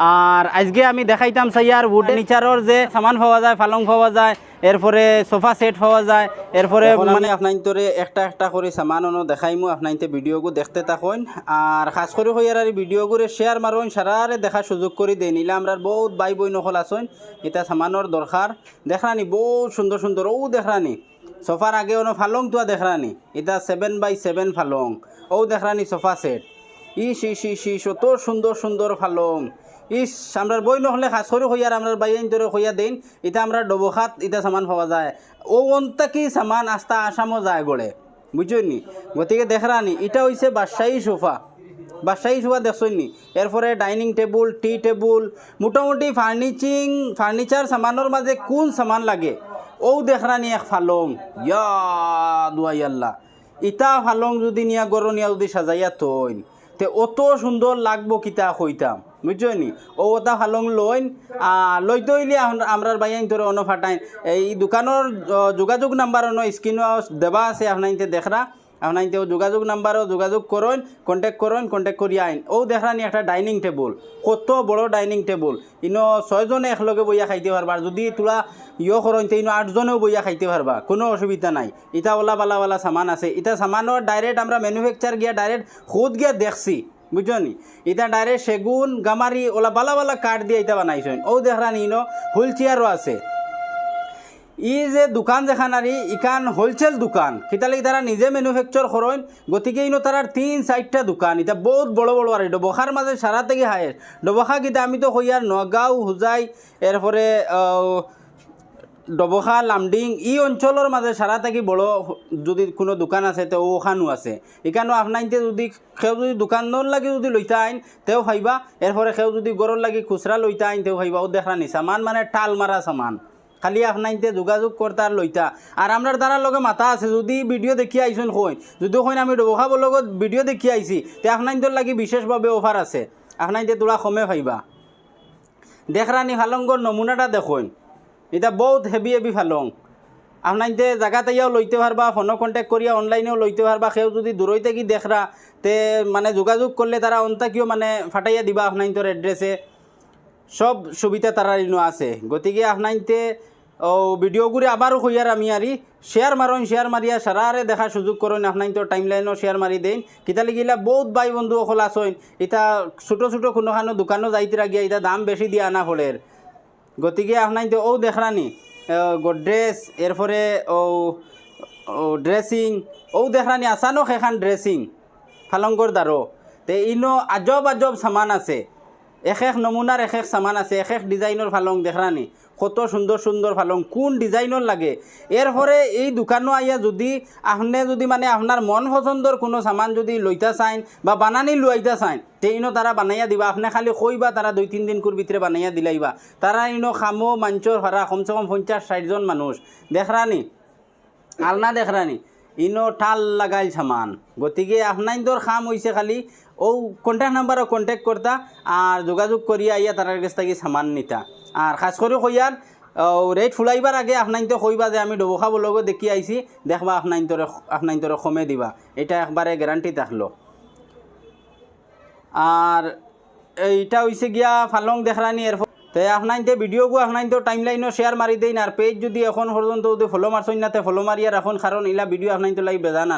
আর আজকে আমি দেখাইতাম সাইয়ার উড নিচারর যে সামান পাওয়া যায় পালং পাওয়া যায় এরপরে সোফা সেট পাওয়া যায় এরপরে মানে আপনাইতরে একটা একটা করে সামান অনো দেখাইমু আপনাইতে ভিডিওগু দেখতে থাকুন। আর খাস করে হইয়ার আর ভিডিওগুলো শেয়ার মারুন সারারে দেখা সুযোগ করে দেই নিলে আমরা বহুত বাই বই নকল আসুন এটা সামানোর দরকার। দেখরানি বহুত সুন্দর সুন্দর ও দেখরানি। সোফার আগে অনো ফালং তুয়া দেখরানি এটা সেভেন বাই সেভেন ফালং ও দেখরানি সোফা সেট ইস ইস ইস ইস, অত সুন্দর সুন্দর ফালং। ইস, আমরার বই নহলে খাস করে হইয়ার আমরার বাইন ধরে হইয়া দেন এটা আমরা ডবখাত এটা সামান পাওয়া যায়। ও অন্তা কি সামান আস্তা আসামও যায় গড়ে। বুঝলি গতিকে দেখরানি এটা হইছে বাদশাহী সোফা বাদশাহী সোফা দেখছনি এরপরে ডাইনিং টেবুল, টি টেবুল, মোটামুটি ফার্নিচিং ফার্নিচার সামানোর মাঝে কোন সামান লাগে? ও দেখরানি এক ফালং। ইয়া দুয়াই আল্লাহ। ইটা ফালং যদি নিয়া গরো নিয়া যদি সাজাইয়া থইন। তে অত সুন্দর লাগবো কিতা কইতাম বুঝছ নি ও ওটা হালং লইন লইতে হইলে আমরার বাইয়াইন তোর অন ফাটাইন এই দোকানের যোগাযোগ নাম্বার অন স্ক্রিনও দেবা আছে আপনার দেখরা আপনাইতে যোগাযোগ নাম্বারও যোগাযোগ করুন কন্ট্যাক্ট করুন কন্ট্যাক্ট করি আইন। ও দেখরানি একটা ডাইনিং টেবুল কত বড় ডাইনিং টেবুল ইনো ছয়জনে একলগে বইয়া খাইতে পারবা যদি তোরা ইয়ে করুন তে ইনো আটজনেও বইয়া খাইতে পারবা কোনো অসুবিধা নাই। ইটা ওলা বালা বালা সামান আছে। ইটা সামানের ডাইরেক্ট আমরা ম্যানুফ্যাকচার গিয়া ডাইরেক্ট খুদ গিয়া দেখছি। বুঝছ নি? এটা ডাইরেক্ট সেগুন গামারি ওলা বালা বালা কাঠ দিয়ে এটা বানাইছেন। ও দেখরানি ইনো হুইল চেয়ারও আছে। ই যে দোকান যেখান আর ইকান হোলসেল দোকান। কিতালি তারা নিজে ম্যানুফ্যাকচার করেন গতিকে ইনো তারার তিন চারটা দোকান। এটা বহুত বড় বড় আর ডবখার মাঝে সারা থেকে হায়ের ডবখা কিতা আমি তো হইয়ার নগাঁও, হুজাই, এরপরে ডবখা লামডিং, ই অঞ্চলের মাঝে সারা থাকি বড় যদি কোনো দোকান আছে তো ওখানো আছে। এখানেও আপনাইতে যদি সেও যদি দোকানের লাগি যদি লইতে আইন, তেও খাইবা এরপরে সেও যদি গরর লাগি খুচরা লইতে আইন, তেও খাইবা ও দেখা নি সামান মানে টাল মারা সামান। খালি আপনাইতে যোগাযোগ করতে আর লইতা। আর আমরার দ্বারা লগে মাথা আছে, যদি ভিডিও দেখি আইসুন কইন যদি কইন আমি ডবখাবর লগত ভিডিও দেখি আইছি তে আপনাইন্তর লাগি বিশেষভাবে অফার আছে। আপনাইতে তোরা কমে পাইবা দেখরানি ফালঙ্গর নমুনাটা দেখুন। এটা বহুত হেভি হেভি ফালং। আপনাইতে জায়গা তাইয়াও লইতে পারবা ফোনও কন্ট্যাক্ট করিয়া অনলাইনেও লইতে পারবা সেও যদি দূরই থেকে দেখরা তে মানে যোগাযোগ করলে তারা অন্তাকিও মানে ফাটাইয়া দিবা আপনাইন্তর এড্রেসে সব সুবিধা তারা আছে। গতিকে আপনাইতে ও ভিডিওগুলি আবারও কইয়ার আমি আরি শেয়ার মারন শেয়ার মারিয়া সারারে দেখার সুযোগ করেন আপনাইতো টাইম লাইনও শেয়ার মারি দেন কিতালি গিলা বহুত ভাই বন্ধু অকল আসইন এটা ছোটো ছোটো কোনোখানো দোকানও যাইতে গিয়া এটা দাম বেশি দিয়া আনা ফলের গতিকে আপনাইতো ও দেখরানি গড্রেস এরপরে ও ড্রেসিং ও দেখরানি আসানো সেখান ড্রেসিং ফালঙ্গর দ্বারো তে ইনো আজব আজব সামান আছে। এক এক নমুনার এক এক সামান আছে এক এক ডিজাইনের ফালং দেখরানি কত সুন্দর সুন্দর ফালং, কোন ডিজাইনের লাগে? এরপরে এই দোকানও আইয়া যদি আপনি যদি মানে আপনার মন পছন্দর কোনো সামান যদি লইতা চাইন বা বানানি লুয়াইতা চাইন তে ইনো তারা বানাইয়া দিবা। আপনি খালি কইবা তারা দুই তিন দিন কুর ভিতরে বানাইয়া দিলাইবা। তারা ইনো খামো মাঞ্চর ভাড়া কমসে কম পঞ্চাশ ষাটজন মানুষ দেখরানি আলনা দেখরানি ইনো ঠাল লাগাইল সামান। গতিকে আপনাইন্দর খাম হইছে খালি। ও কন্ট্যাক্ট নাম্বারও কন্ট্যাক্ট করতা আর যোগাযোগ করিয়া আইয়া তার কাছ থেকে সামান নিতা। আর খাস করে কইয়ার রেট ফুলাইবার আগে আপনাইতো কইবা যে আমি ডবখাব লগত দেখি আইছি। দেখবা আপনাইন্তরে আপনাইন্তরে কমে দিবা। এটা একবারে গ্যারান্টি থাকল। আর এইটা হইছে গিয়া ফালং দেখরানি এর তে আপনাইতে ভিডিওগু আপনাইতে টাইম লাইনও শেয়ার মারি দেন আর পেজ যদি এখন পর্যন্ত যদি ফলো মারছই না তে ফলো মারিয়া রাখুন কারণ ইলা ভিডিও আপনাইতো লাই বেজানা